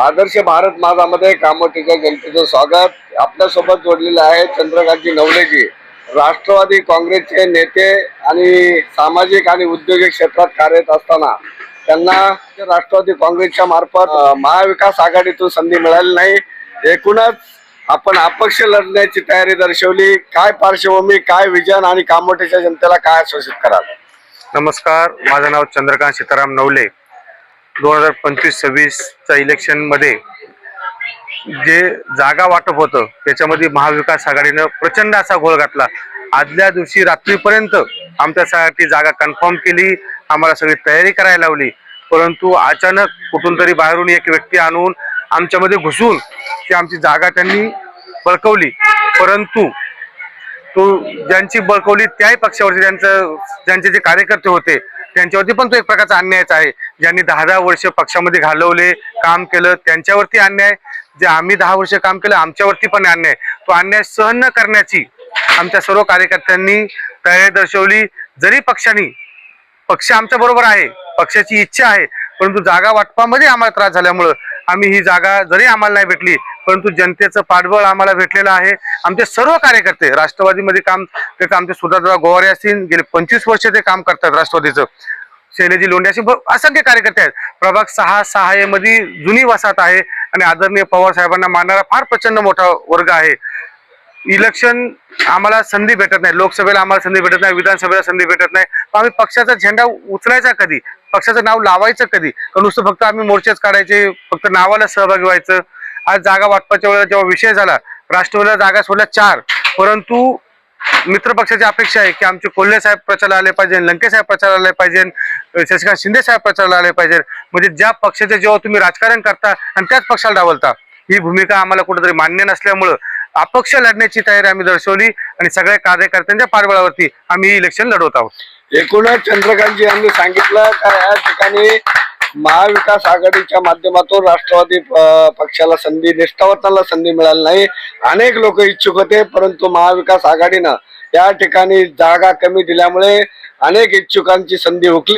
आदर्श भारत माझामध्ये कामोटीच्या जनतेचं स्वागत. आपल्यासोबत जोडलेलं आहे चंद्रकांतजी नवलेजी राष्ट्रवादी काँग्रेसचे नेते आणि सामाजिक आणि उद्योगिक क्षेत्रात कार्यरत असताना त्यांना राष्ट्रवादी काँग्रेसच्या मार्फत महाविकास आघाडीतून संधी मिळाली नाही. एकूणच आपण अपक्ष लढण्याची तयारी दर्शवली. काय पार्श्वभूमी काय विजन आणि कामोठीच्या जनतेला काय आश्वासित कराल? नमस्कार. माझं नाव चंद्रकांत सीताराम नवले. दोन हजार पंचवीस सव्वीसच्या इलेक्शनमध्ये जे जागा वाटप होतं त्याच्यामध्ये महाविकास आघाडीनं प्रचंड असा घोळ घातला. आदल्या दिवशी रात्रीपर्यंत आमच्यासाठी जागा कन्फर्म केली आम्हाला सगळी तयारी करायला लावली. परंतु अचानक कुठून तरी बाहेरून एक व्यक्ती आणून आमच्यामध्ये घुसून ती आमची जागा त्यांनी बळकवली. परंतु तो ज्यांची बळकवली त्याही पक्षावरती त्यांचं ज्यांचे जे कार्यकर्ते होते त्यांच्यावरती पण तो एक प्रकारचा अन्यायच आहे. ज्यांनी दहा दहा वर्ष पक्षामध्ये घालवले काम केलं त्यांच्यावरती अन्याय. जे आम्ही दहा वर्ष काम केलं आमच्यावरती पण अन्याय. तो अन्याय सहन न करण्याची आमच्या सर्व कार्यकर्त्यांनी तयारी दर्शवली. जरी पक्षाने पक्ष आमच्या बरोबर आहे पक्षाची इच्छा आहे परंतु जागा वाटपामध्ये आम्हाला त्रास झाल्यामुळं आम्ही ही जागा जरी आम्हाला नाही भेटली परंतु जनतेचं पाठबळ आम्हाला भेटलेलं आहे. आमचे सर्व कार्यकर्ते राष्ट्रवादीमध्ये काम ते आमचे सुधादादा गोवारे असतील गेले पंचवीस वर्ष ते काम करतात राष्ट्रवादीचं. शैलेजी लोंढे असे असंख्य कार्यकर्ते आहेत. प्रभाग सहा सहा मध्ये जुनी वसाहत आहे आणि आदरणीय पवार साहेबांना मानणारा फार प्रचंड मोठा वर्ग आहे. इलेक्शन आम्हाला संधी भेटत नाही. लोकसभेला आम्हाला संधी भेटत नाही. विधानसभेला संधी भेटत नाही. पण आम्ही पक्षाचा झेंडा उचलायचा कधी? पक्षाचं नाव लावायचं कधी? का नुसतं फक्त आम्ही मोर्चेच काढायचे फक्त नावाला सहभागी व्हायचं. आज जागा वाटपाच्या वेळेला जेव्हा विषय झाला राष्ट्रवादीला जागा सोडल्या चार. परंतु मित्र पक्षाची अपेक्षा आहे की आमचे कोल्हे साहेब प्रचार आले पाहिजे लंके साहेब प्रचार आले पाहिजे शशिकांत शिंदे साहेब प्रचार आले पाहिजे. म्हणजे ज्या पक्षाचे जेव्हा तुम्ही राजकारण करता आणि त्याच पक्षाला डावलता ही भूमिका आम्हाला कुठेतरी मान्य नसल्यामुळं अपक्ष लढण्याची तयारी आम्ही दर्शवली आणि सगळ्या कार्यकर्त्यांच्या पाठबळावरती आम्ही इलेक्शन लढवत आहोत. एकूणच चंद्रकांतजी यांनी सांगितलं का या ठिकाणी महाविकास आघाडीच्या माध्यमातून राष्ट्रवादी पक्षाला संधी निष्ठावतांना संधी मिळाली नाही. अनेक लोक इच्छुक होते परंतु महाविकास आघाडीनं या ठिकाणी जागा कमी दिल्यामुळे अनेक इच्छुकांची संधी हुकली.